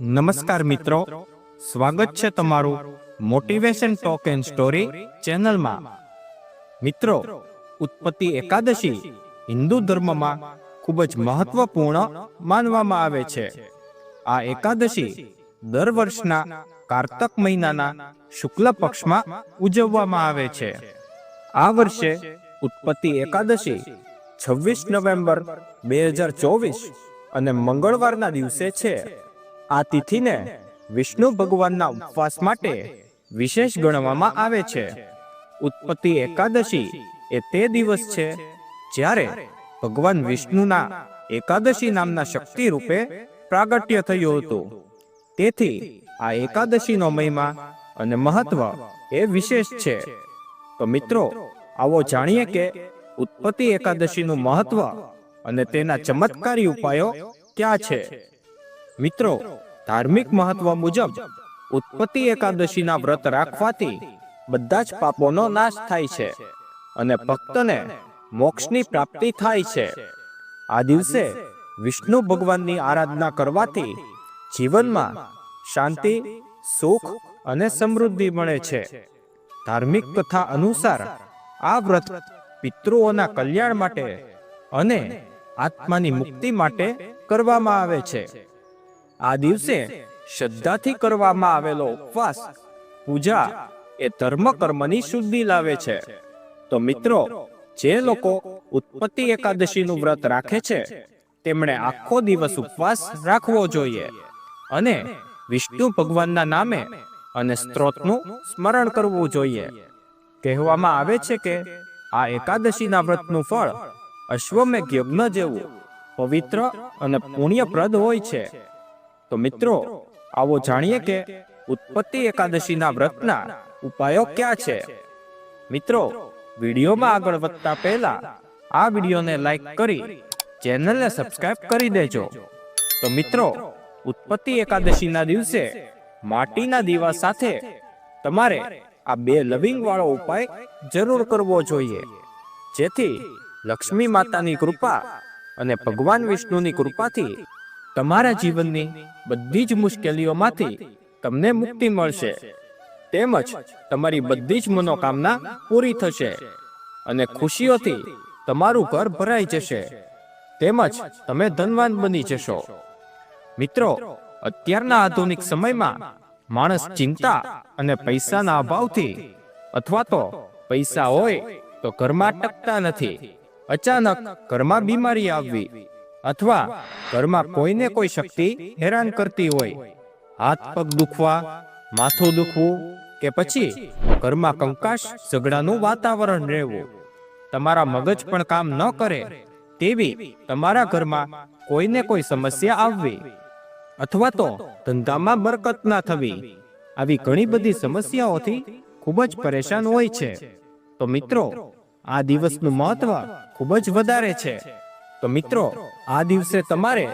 નમસ્કાર મિત્રો. સ્વાગત છે તમારું મોટિવેશન ટોક એન્ડ સ્ટોરી ચેનલમાં. મિત્રો, ઉત્પત્તિ એકાદશી હિન્દુ ધર્મમાં ખૂબ જ મહત્વપૂર્ણ માનવામાં આવે છે. આ એકાદશી દર વર્ષના કારતક મહિનાના શુક્લ પક્ષમાં ઉજવવામાં આવે છે. આ વર્ષે ઉત્પત્તિ એકાદશી છવ્વીસ નવેમ્બર બે હજાર ચોવીસ અને મંગળવારના દિવસે છે. આ તિથિને વિષ્ણુ ભગવાનના ઉપવાસ માટે વિશેષ ગણવામાં આવે છે. ઉત્પત્તિ એકાદશી એ તે દિવસ છે જ્યારે ભગવાન વિષ્ણુના એકાદશી નામના શક્તિ રૂપે પ્રાગટ્ય થયું હતું. તેથી આ એકાદશીનો મહિમા અને મહત્વ એ વિશેષ છે. તો મિત્રો, આવો જાણીએ કે ઉત્પત્તિ એકાદશીનું મહત્વ અને તેના ચમત્કારી ઉપાયો ક્યાં છે? મિત્રો, ધાર્મિક મહત્વ મુજબ, ઉત્પત્તિ એકાદશીના વ્રત રાખવાથી બધા જ પાપોનો નાશ થાય છે અને ભક્તને મોક્ષની પ્રાપ્તિ થાય છે. આ દિવસે વિષ્ણુ ભગવાનની આરાધના કરવાથી જીવનમાં શાંતિ, સુખ અને સમૃદ્ધિ મળે છે. ધાર્મિક કથા અનુસાર આ વ્રત પિતૃઓના કલ્યાણ માટે અને આત્માની મુક્તિ માટે કરવામાં આવે છે. આ દિવસે શ્રદ્ધાથી કરવામાં આવેલો ઉપવાસ, પૂજા એ ધર્મ કર્મની શુદ્ધિ લાવે છે. તો મિત્રો, જે લોકો ઉત્પત્તિ એકાદશીનું વ્રત રાખે છે, તેમણે આખો દિવસ ઉપવાસ રાખવો જોઈએ અને વિષ્ણુ ભગવાનના નામે અને સ્ત્રોતનું સ્મરણ કરવું જોઈએ. કહેવામાં આવે છે કે આ એકાદશીના વ્રતનું ફળ અશ્વમેઘ યજ્ઞ જેવું પવિત્ર અને પુણ્યપ્રદ હોય છે. તો મિત્રો, આવો જાણીએ કે ઉત્પત્તિ એકાદશીના વ્રતના ઉપાયો ક્યાં છે? મિત્રો, વિડીયોમાં આગળ વધતા પહેલા આ વિડીયોને લાઈક કરી ચેનલને સબસ્ક્રાઇબ કરી દેજો. તો મિત્રો, ઉત્પત્તિ એકાદશીના દિવસે માટીના દીવા સાથે તમારે આ બે લવિંગ વાળો ઉપાય જરૂર કરવો જોઈએ. જેથી લક્ષ્મી માતાની કૃપા અને ભગવાન વિષ્ણુની કૃપાથી તમારા જીવનની બધી જ મુશ્કેલીઓમાંથી તમને મુક્તિ મળશે. તેમજ તમારી બધી જ મનોકામના પૂરી થશે અને ખુશીઓથી તમારું ઘર ભરાઈ જશે. તેમજ તમે ધનવાન બની જશો. મિત્રો, અત્યારના આધુનિક સમયમાં માણસ ચિંતા અને પૈસાના અભાવથી અથવા તો પૈસા હોય તો ઘરમાં ટકતા નથી. અચાનક ઘરમાં બીમારી આવવી અથવા ઘરમાં કોઈને કોઈ શક્તિ હેરાન કરતી હોય, હાથ પગ દુખવા, માથું દુખવું કે પછી ઘરમાં કંકાશ ઝઘડાનું વાતાવરણ રહેવું, તમારા મગજ પણ કામ ન કરે, તેવી તમારા ઘરમાં કોઈને કોઈ સમસ્યા આવવી અથવા તો ધંધામાં બરકત ના થવી, આવી ઘણી બધી સમસ્યાઓથી ખૂબ જ પરેશાન હોય છે. તો મિત્રો, આ દિવસનું મહત્વ ખૂબ જ વધારે છે. તો મિત્રો આ દિવસે તમારે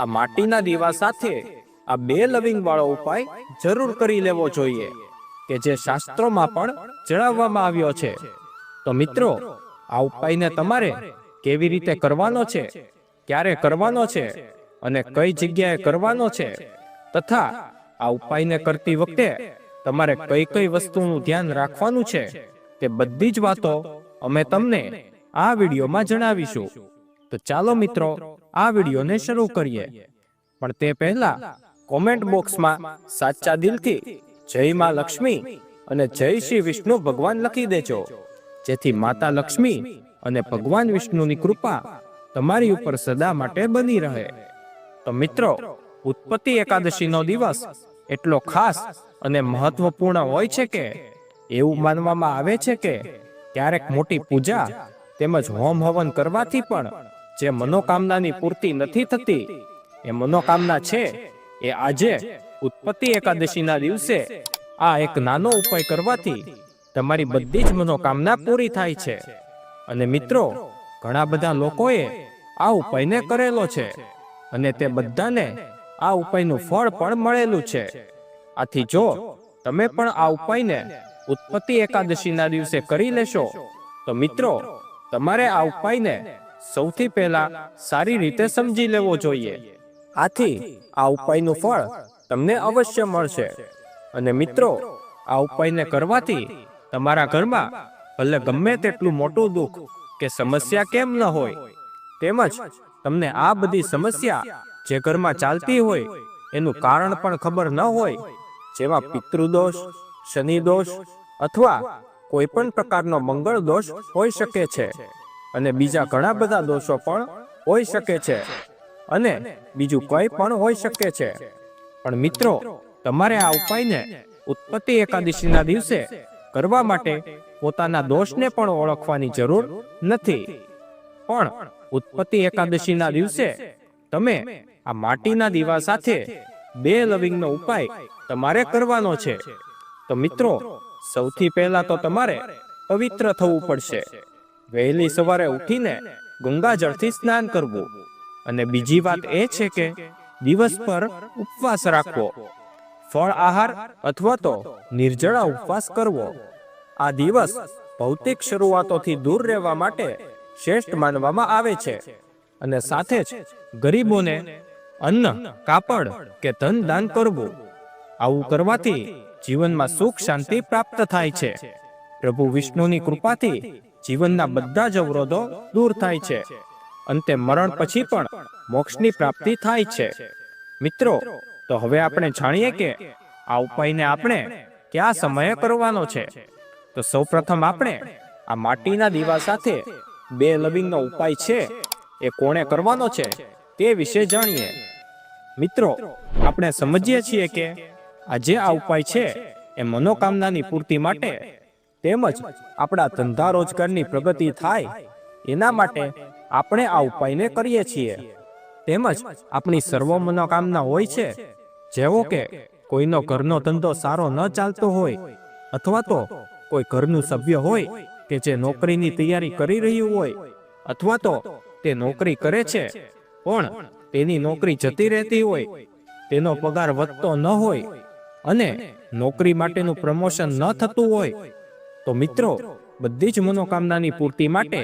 આ માટીના દીવા સાથે આ બે લવિંગ વાળો ઉપાય જરૂર કરી લેવો જોઈએ, કે જે શાસ્ત્રોમાં પણ જણાવવામાં આવ્યો છે. તો મિત્રો, આ ઉપાયને તમારે કેવી રીતે કરવાનો છે, ક્યારે કરવાનો છે અને કઈ જગ્યાએ કરવાનો છે, તથા આ ઉપાયને કરતી વખતે તમારે કઈ કઈ વસ્તુનું ધ્યાન રાખવાનું છે, તે બધી જ વાતો અમે તમને આ વિડીયોમાં જણાવીશું. તો ચાલો મિત્રો આ વિડીયોને શરૂ કરીએ. પણ તે પહેલા કોમેન્ટ બોક્સમાં સાચા દિલથી જય માં લક્ષ્મી અને જય શ્રી વિષ્ણુ ભગવાન લખી દેજો. જેથી માતા લક્ષ્મી અને ભગવાન વિષ્ણુની કૃપા તમારી ઉપર સદા માટે બની રહે. તો મિત્રો, ઉત્પત્તિ એકાદશીનો દિવસ એટલો ખાસ અને મહત્વપૂર્ણ હોય છે કે, એવું માનવામાં આવે છે કે, ક્યારેક મોટી પૂજા તેમજ હોમ હવન કરવાથી પણ જે મનોકામનાની પૂર્તિ નથી થતી, એ મનોકામના છે, એ આજે ઉત્પત્તિ એકાદશીના દિવસે આ એક નાનો ઉપાય કરવાથી તમારી બધી જ મનોકામના પૂરી થાય છે. અને મિત્રો, ઘણા બધા લોકોએ આ ઉપાયને કરેલો છે અને તે બધાને આ ઉપાયનું ફળ પણ મળેલું છે. આથી જો તમે પણ આ ઉપાયને ઉત્પત્તિ એકાદશીના દિવસે કરી લેશો, તો મિત્રો, તમારે આ ઉપાયને સૌથી પહેલા સારી રીતે સમજી લેવો જોઈએ. આથી આ ઉપાયનું ફળ તમને અવશ્ય મળશે. અને મિત્રો, આ ઉપાયને કરવાથી તમારા ઘરમાં ભલે ગમે તેટલું મોટું દુઃખ કે સમસ્યા કેમ ન હોય, તેમજ તમને આ બધી સમસ્યા જે ઘરમાં ચાલતી હોય એનું કારણ પણ ખબર ન હોય, જેમાં પિતૃદોષ શનિ દોષ અથવા કોઈ પણ પ્રકારનો મંગળ દોષ હોઈ શકે છે. અને બીજા ઘણા બધા દોષો પણ હોઈ શકે છે. અને બીજું કંઈ પણ હોઈ શકે છે. પણ મિત્રો, તમારે આ ઉપાયને ઉત્પત્તિ એકાદશીના દિવસે કરવા માટે પોતાના દોષને પણ ઓળખવાની જરૂર નથી. પણ ઉત્પત્તિ એકાદશીના દિવસે તમે આ માટીના દીવા સાથે બે લવિંગનો ઉપાય તમારે કરવાનો છે. તો મિત્રો, સૌથી પહેલા તો તમારે પવિત્ર થવું પડશે. વહેલી સવારે ઉઠીને ગંગાજળથી સ્નાન કરવું. અને બીજી વાત એ છે કે દિવસ પર ઉપવાસ રાખવો. ફળ આહાર અથવા તો નિર્જળા ઉપવાસ કરવો. આ દિવસ ભૌતિક શરૂઆતોથી દૂર રહેવા માટે શ્રેષ્ઠ માનવામાં આવે છે. અને સાથે જ ગરીબોને અન્ન, કાપડ કે ધન દાન કરવું. આવું કરવાથી જીવનમાં સુખ, શાંતિ પ્રાપ્ત થાય છે. પ્રભુ વિષ્ણુની કૃપાથી જીવનના બધા જ અવરોધો દૂર થાય છે. અંતે મરણ પછી પણ મોક્ષની પ્રાપ્તિ થાય છે. મિત્રો, તો હવે આપણે જાણીએ કે આ ઉપાયને આપણે કયા સમયે કરવાનો છે? તો સૌપ્રથમ આપણે આ માટીના દીવા સાથે બે લવિંગનો ઉપાય છે એ કોણે કરવાનો છે તે વિશે જાણીએ. મિત્રો, આપણે સમજીએ છીએ કે આ જે આ ઉપાય છે એ મનોકામનાની પૂર્તિ માટે તેમજ આપણા ધંધા રોજગારની પ્રગતિ થાય, એના માટે આપણે આ ઉપાયને કરીએ છીએ. તેમજ આપણી સર્વ મનોકામના હોય છે, જેવો કે કોઈનો ઘરનો ધંધો સારો ન ચાલતો હોય, અથવા તો કોઈ ઘરનું સભ્ય હોય કે જે નોકરીની તૈયારી કરી રહ્યું હોય, અથવા તો તે નોકરી કરે છે, પણ તેની નોકરી જતી રહેતી હોય, તેનો પગાર વધતો ન હોય અને નોકરી માટેનું પ્રમોશન ન થતું હોય તો મિત્રો બધી જ મનોકામનાની પૂર્તિ માટે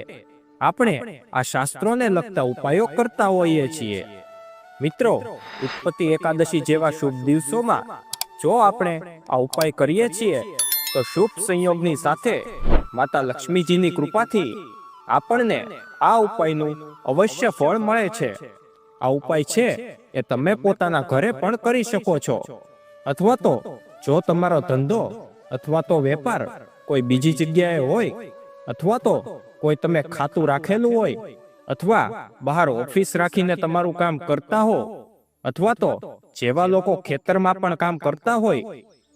આપણે આ શાસ્ત્રોને લગતા ઉપાયો કરતા હોઈએ છીએ. મિત્રો ઉત્પત્તિ એકાદશી જેવા શુભ દિવસોમાં જો આપણે આ ઉપાય કરીએ છીએ તો શુભ સંયોગની સાથે માતા લક્ષ્મીજીની કૃપાથી આપણને આ ઉપાયનું અવશ્ય ફળ મળે છે. આ ઉપાય છે એ તમે પોતાના ઘરે પણ કરી શકો છો. અથવા તો જો તમારો ધંધો અથવા તો વેપાર કોઈ બીજી જગ્યાએ હોય અથવા તો કોઈ તમે ખાતું રાખેલું હોય અથવા બહાર ઓફિસ રાખીને તમારું કામ કરતા હો અથવા તો જેવા લોકો ખેતરમાં પણ કામ કરતા હોય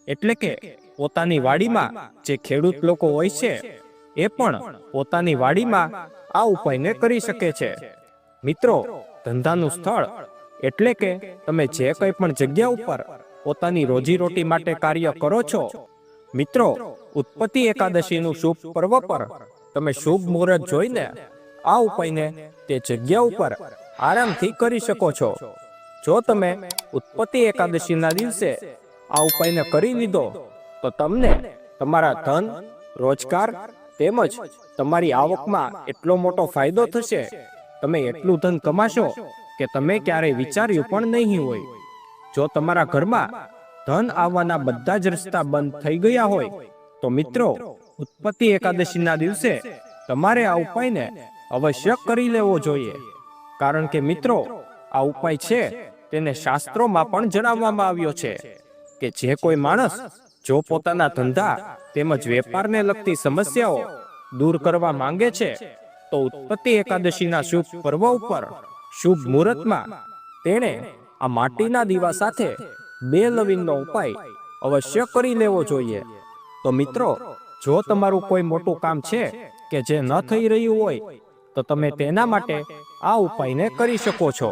એટલે કે પોતાની વાડીમાં જે ખેડૂત લોકો હોય છે એ પણ પોતાની વાડીમાં આ ઉપાયને કરી શકે છે. મિત્રો ધંધાનું સ્થળ એટલે કે તમે જે કંઈ પણ જગ્યા ઉપર પોતાની રોજીરોટી માટે કાર્ય કરો છો. મિત્રો ઉત્પત્તિ એકાદશીનું શુભ પર્વ પર તમે શુભ મુહૂર્ત જોઈને આ ઉપાયને તે જગ્યા ઉપર આરામથી કરી શકો છો. જો તમે ઉત્પત્તિ એકાદશીના દિવસે આ ઉપાયને કરી લીધો, તો તમને તમારા ધન, રોજગાર તેમજ તમારી આવકમાં એટલો મોટો ફાયદો થશે. તમે એટલું ધન કમાશો કે તમે ક્યારેય વિચાર્યું પણ નહીં હોય. જો તમારા ઘરમાં ધન આવવાના બધા જ રસ્તા બંધ થઈ ગયા હોય તો મિત્રો, ઉત્પત્તિ એકાદશીના દિવસે તમારે આ ઉપાયને અવશ્ય કરી લેવો જોઈએ. કારણ કે મિત્રો, આ ઉપાય છે તેને શાસ્ત્રોમાં પણ જણાવવામાં આવ્યો છે કે જે કોઈ માણસ જો પોતાના ધંધા તેમજ વેપારને લગતી સમસ્યાઓ દૂર કરવા માંગે છે, તો ઉત્પત્તિ એકાદશીના શુભ પર્વ ઉપર, શુભ મુહૂર્તમાં તેણે આ માટીના દીવા સાથે બે લવિંગનો ઉપાય અવશ્ય કરી લેવો જોઈએ. તો મિત્રો, જો તમારું કોઈ મોટું કામ છે કે જે ન થઈ રહ્યું હોય, તો તમે તેના માટે આ ઉપાયને કરી શકો છો.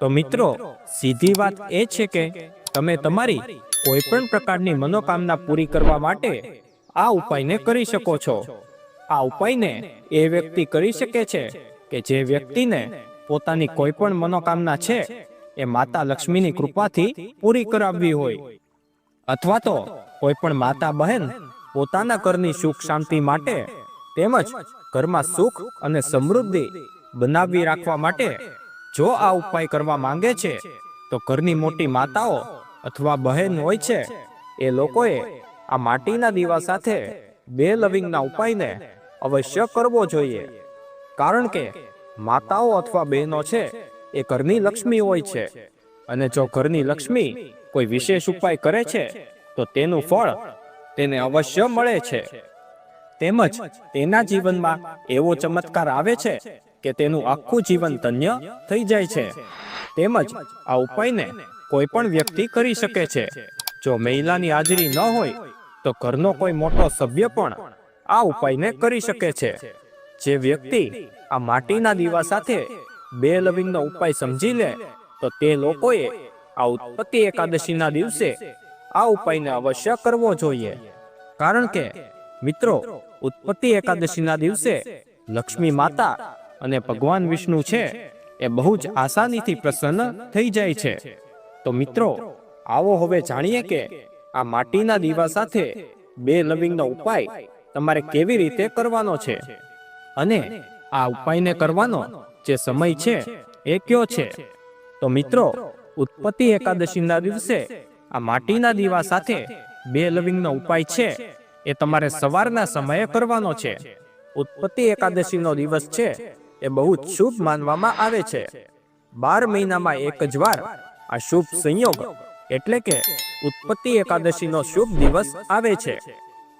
તો મિત્રો, સીધી વાત એ છે કે તમે તમારી કોઈ પણ પ્રકારની મનોકામના પૂરી કરવા માટે આ ઉપાયને કરી શકો છો. આ ઉપાયને એ વ્યક્તિ કરી શકે છે કે જે વ્યક્તિને પોતાની કોઈ પણ મનોકામના છે એ માતા લક્ષ્મીની કૃપાથી પૂરી કરાવવી હોય. અથવા તો કોઈ પણ માતા બહેન પોતાના ઘરની સુખ શાંતિ માટે તેમજ ઘરમાં સુખ અને સમૃદ્ધિ બનાવી રાખવા માટે જો આ ઉપાય કરવા માંગે છે, તો ઘરની મોટી માતાઓ અથવા બહેન હોય છે, એ લોકોએ આ માટીના દીવા સાથે બે લવિંગના ઉપાયને અવશ્ય કરવો જોઈએ. કારણ કે માતાઓ અથવા બહેનો છે, એ ઘરની લક્ષ્મી હોય છે અને જો ઘરની લક્ષ્મી કોઈ વિશેષ ઉપાય કરે છે તો તેનું ફળ તેને અવશ્ય મળે છે. તેમજ તેના જીવનમાં એવો ચમત્કાર આવે છે કે તેનું આખું જીવન ધન્ય થઈ જાય છે. તેમજ આ ઉપાયને કોઈ પણ વ્યક્તિ કરી શકે છે. જો મહિલાની હાજરી ન હોય તો ઘરનો કોઈ મોટો સભ્ય પણ આ ઉપાયને કરી શકે છે. જે વ્યક્તિ આ માટીના દીવા સાથે બે લવિંગનો ઉપાય સમજી લે તો તે લોકોએ આ ઉત્પત્તિ એકાદશીના દિવસે આ ઉપાયને અવશ્ય કરવો જોઈએ. કારણ કે, મિત્રો, ઉત્પત્તિ એકાદશીના દિવસે લક્ષ્મી માતા અને ભગવાન વિષ્ણુ છે એ બહુ જ આસાનીથી પ્રસન્ન થઈ જાય છે. તો મિત્રો, આવો હવે જાણીએ કે આ માટીના દીવા સાથે બે લવિંગનો ઉપાય તમારે કેવી રીતે કરવાનો છે અને આ ઉપાયને કરવાનો જે સમય છે એ કયો છે? તો મિત્રો ઉત્પત્તિ એકાદશીના દિવસે આ માટીના દીવા સાથે બે લવિંગનો ઉપાય છે. એ તમારે સવારના સમયે કરવાનો છે. ઉત્પત્તિ એકાદશીનો દિવસ છે એ બહુ જ શુભ માનવામાં આવે છે. બાર મહિનામાં એક જ વાર આ શુભ સંયોગ એટલે કે ઉત્પત્તિ એકાદશીનો શુભ દિવસ આવે છે.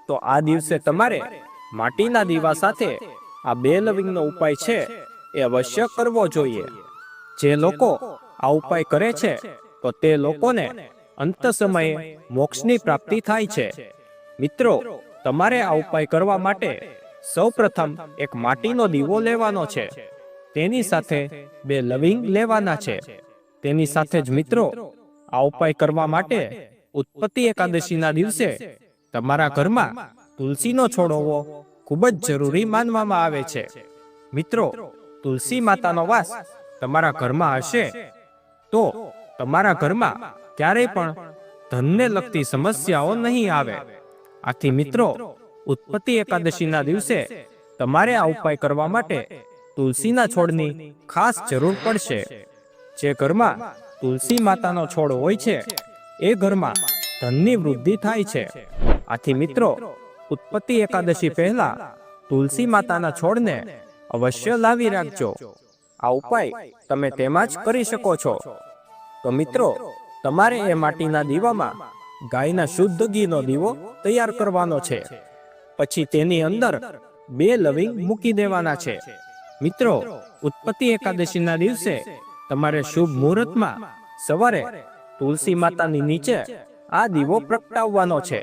તો આ દિવસે તમારે માટીના દીવા સાથે આ બે લવિંગનો ઉપાય છે એ અવશ્ય કરવો જોઈએ. જે લોકો આ ઉપાય કરે છે, તો તે લોકોને અંત સમયે મોક્ષની પ્રાપ્તિ થાય છે. મિત્રો, તમારે આ ઉપાય કરવા માટે સૌપ્રથમ એક માટીનો દીવો લેવાનો છે. તેની સાથે બે લવિંગ લેવાના છે. તેની સાથે જ મિત્રો, આ ઉપાય કરવા માટે ઉત્પત્તિ એકાદશીના દિવસે તમારા ઘરમાં તુલસીનો છોડ હોવો ખૂબ જ જરૂરી માનવામાં આવે છે. મિત્રો, તુલસી માતાનો વાસ તમારા ઘરમાં હશે તો તમારા ઘરમાં ક્યારેય પણ ધનને લગતી સમસ્યાઓ નહીં આવે. આથી મિત્રો, ઉત્પત્તિ એકાદશીના દિવસે તમારે આ ઉપાય કરવા માટે તુલસીના છોડની ખાસ જરૂર પડશે. જે ઘરમાં તુલસી માતાનો છોડ હોય છે, એ ઘરમાં ધનની વૃદ્ધિ થાય છે. આથી મિત્રો, ઉત્પત્તિ એકાદશી પહેલા તુલસી માતાના છોડને અવશ્ય લાવી રાખજો. આ ઉપાય તમે તેમાં જ કરી શકો છો. તો મિત્રો, તમારે એ માટીના દીવામાં ગાયના શુદ્ધ ઘીનો દીવો તૈયાર કરવાનો છે. પછી તેની અંદર બે લવિંગ મૂકી દેવાના છે. મિત્રો, ઉત્પત્તિ એકાદશીના દિવસે તમારે શુભ મુહૂર્તમાં સવારે તુલસી માતાની નીચે આ દીવો પ્રગટાવવાનો છે.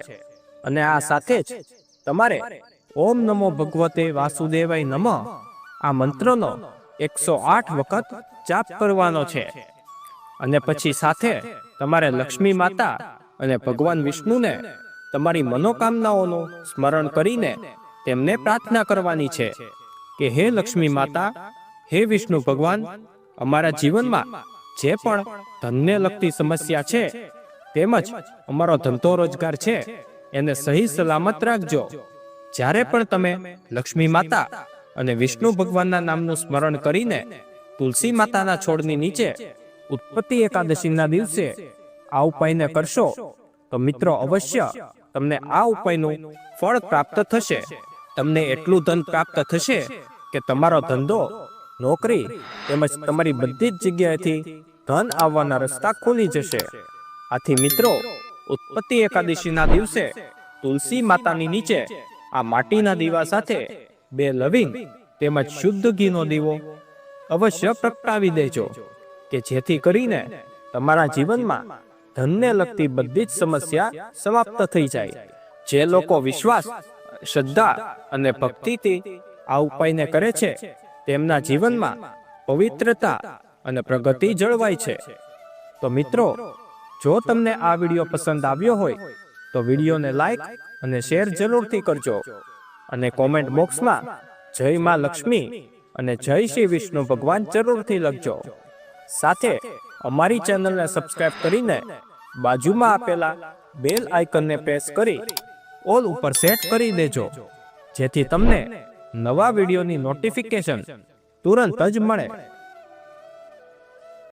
અને આ સાથે જ તમારે ઓમ નમો ભગવતે વાસુદેવાય નમઃ આ મંત્રનો એકસો આઠ વખત જાપ કરવાનો છે. અને પછી સાથે તમારે લક્ષ્મી માતા અને ભગવાન વિષ્ણુને તમારી મનોકામનાઓનું સ્મરણ કરીને તેમને પ્રાર્થના કરવાની છે કે હે લક્ષ્મી માતા, હે વિષ્ણુ ભગવાન, અમારા જીવનમાં જે પણ ધનને લગતી સમસ્યા છે, તેમજ અમારો ધંધો રોજગાર છે, એને સહી સલામત રાખજો. જ્યારે પણ તમે લક્ષ્મી માતા અને વિષ્ણુ ભગવાનના નામનું સ્મરણ કરીને તુલસી માતાના છોડની નીચે ઉત્પત્તિ એકાદશીના દિવસે આ ઉપાયને કરશો, તો મિત્રો અવશ્ય તમને આ ઉપાયનું ફળ પ્રાપ્ત થશે. તમને એટલું ધન પ્રાપ્ત થશે કે તમારો ધંધો, નોકરી તેમજ તમારી બધી જ જગ્યાએથી ધન આવવાના રસ્તા ખુલી જશે. આથી મિત્રો, ઉત્પત્તિ એકાદશીના દિવસે તુલસી માતાની નીચે આ માટીના દીવા સાથે બે લવિંગ તેમજ શુદ્ધ ઘીનો દીવો અવશ્ય પ્રગટાવી દેજો, કે જેથી કરીને તમારા જીવનમાં ધનને લગતી બધી જ સમસ્યા સમાપ્ત થઈ જાય. જે લોકો વિશ્વાસ, શ્રદ્ધા અને ભક્તિથી આ ઉપાયને કરે છે, તેમના જીવનમાં પવિત્રતા અને પ્રગતિ જળવાય છે. તો મિત્રો, જો તમને આ વીડિયો પસંદ આવ્યો હોય, તો વિડીયોને લાઈક અને શેર જરૂરથી કરજો. અને કોમેન્ટ બોક્સમાં, જય માં લક્ષ્મી અને જય શ્રી વિષ્ણુ ભગવાન જરૂરથી લખજો. સાથે અમારી ચેનલને સબસ્ક્રાઇબ કરીને બાજુમાં આપેલા બેલ આઇકનને પ્રેસ કરી ઓલ ઉપર સેટ કરી દેજો. જેથી તમને નવા વિડીયોની નોટિફિકેશન તુરંત જ મળે.